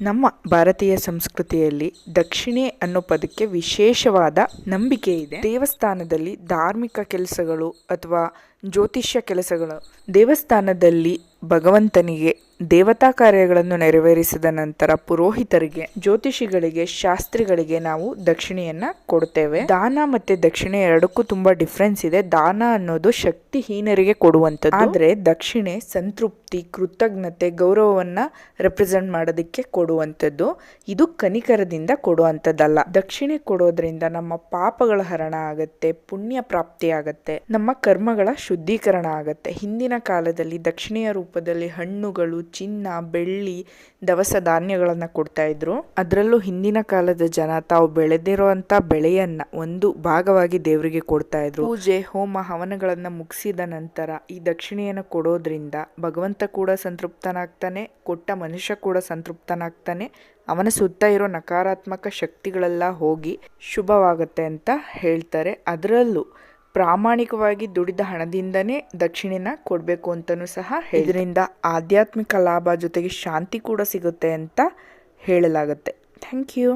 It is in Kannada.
ನಮ್ಮ ಭಾರತೀಯ ಸಂಸ್ಕೃತಿಯಲ್ಲಿ ದಕ್ಷಿಣೆ ಅನ್ನೋ ಪದಕ್ಕೆ ವಿಶೇಷವಾದ ನಂಬಿಕೆ ಇದೆ. ದೇವಸ್ಥಾನದಲ್ಲಿ ಧಾರ್ಮಿಕ ಕೆಲಸಗಳು ಅಥವಾ ಜ್ಯೋತಿಷ್ಯ ಕೆಲಸಗಳು ದೇವಸ್ಥಾನದಲ್ಲಿ ಭಗವಂತನಿಗೆ ದೇವತಾ ಕಾರ್ಯಗಳನ್ನು ನೆರವೇರಿಸಿದ ನಂತರ ಪುರೋಹಿತರಿಗೆ, ಜ್ಯೋತಿಷಿಗಳಿಗೆ, ಶಾಸ್ತ್ರಿಗಳಿಗೆ ನಾವು ದಕ್ಷಿಣೆಯನ್ನ ಕೊಡ್ತೇವೆ. ದಾನ ಮತ್ತೆ ದಕ್ಷಿಣೆ ಎರಡಕ್ಕೂ ತುಂಬಾ ಡಿಫ್ರೆನ್ಸ್ ಇದೆ. ದಾನ ಅನ್ನೋದು ಶಕ್ತಿಹೀನರಿಗೆ ಕೊಡುವಂಥದ್ದು. ಆದ್ರೆ ದಕ್ಷಿಣೆ, ಸಂತೃಪ್ತಿ, ಕೃತಜ್ಞತೆ, ಗೌರವವನ್ನ ರೆಪ್ರೆಸೆಂಟ್ ಮಾಡೋದಕ್ಕೆ ಕೊಡುವಂಥದ್ದು. ಇದು ಕನಿಕರದಿಂದ ಕೊಡುವಂಥದ್ದಲ್ಲ. ದಕ್ಷಿಣೆ ಕೊಡೋದ್ರಿಂದ ನಮ್ಮ ಪಾಪಗಳ ಹರಣ ಆಗತ್ತೆ, ಪುಣ್ಯ ಪ್ರಾಪ್ತಿ ಆಗತ್ತೆ, ನಮ್ಮ ಕರ್ಮಗಳ ಶುದ್ಧೀಕರಣ ಆಗತ್ತೆ. ಹಿಂದಿನ ಕಾಲದಲ್ಲಿ ದಕ್ಷಿಣೆಯ ರೂಪದಲ್ಲಿ ಹಣ್ಣುಗಳು, ಚಿನ್ನ, ಬೆಳ್ಳಿ, ದವಸ ಧಾನ್ಯಗಳನ್ನು ಕೊಡ್ತಾ ಇದ್ರು. ಅದರಲ್ಲೂ ಹಿಂದಿನ ಕಾಲದ ಜನ ತಾವು ಬೆಳೆದಿರುವಂತ ಬೆಳೆಯನ್ನ ಒಂದು ಭಾಗವಾಗಿ ದೇವರಿಗೆ ಕೊಡ್ತಾ ಇದ್ರು. ಪೂಜೆ, ಹೋಮ, ಹವನಗಳನ್ನ ಮುಗಿಸಿದ ನಂತರ ಈ ದಕ್ಷಿಣೆಯನ್ನು ಕೊಡೋದ್ರಿಂದ ಭಗವಂತ ಕೂಡ ಸಂತೃಪ್ತನಾಗ್ತಾನೆ, ಕೊಟ್ಟ ಮನುಷ್ಯ ಕೂಡ ಸಂತೃಪ್ತನಾಗ್ತಾನೆ. ಅವನ ಸುತ್ತ ಇರೋ ನಕಾರಾತ್ಮಕ ಶಕ್ತಿಗಳೆಲ್ಲ ಹೋಗಿ ಶುಭವಾಗುತ್ತೆ ಅಂತ ಹೇಳ್ತಾರೆ. ಅದರಲ್ಲೂ ಪ್ರಾಮಾಣಿಕವಾಗಿ ದುಡಿದ ಹಣದಿಂದನೇ ದಕ್ಷಿಣೆನ ಕೊಡಬೇಕು ಅಂತಲೂ ಸಹ ಇದರಿಂದ ಆಧ್ಯಾತ್ಮಿಕ ಲಾಭ ಜೊತೆಗೆ ಶಾಂತಿ ಕೂಡ ಸಿಗುತ್ತೆ ಅಂತ ಹೇಳಲಾಗುತ್ತೆ. Thank you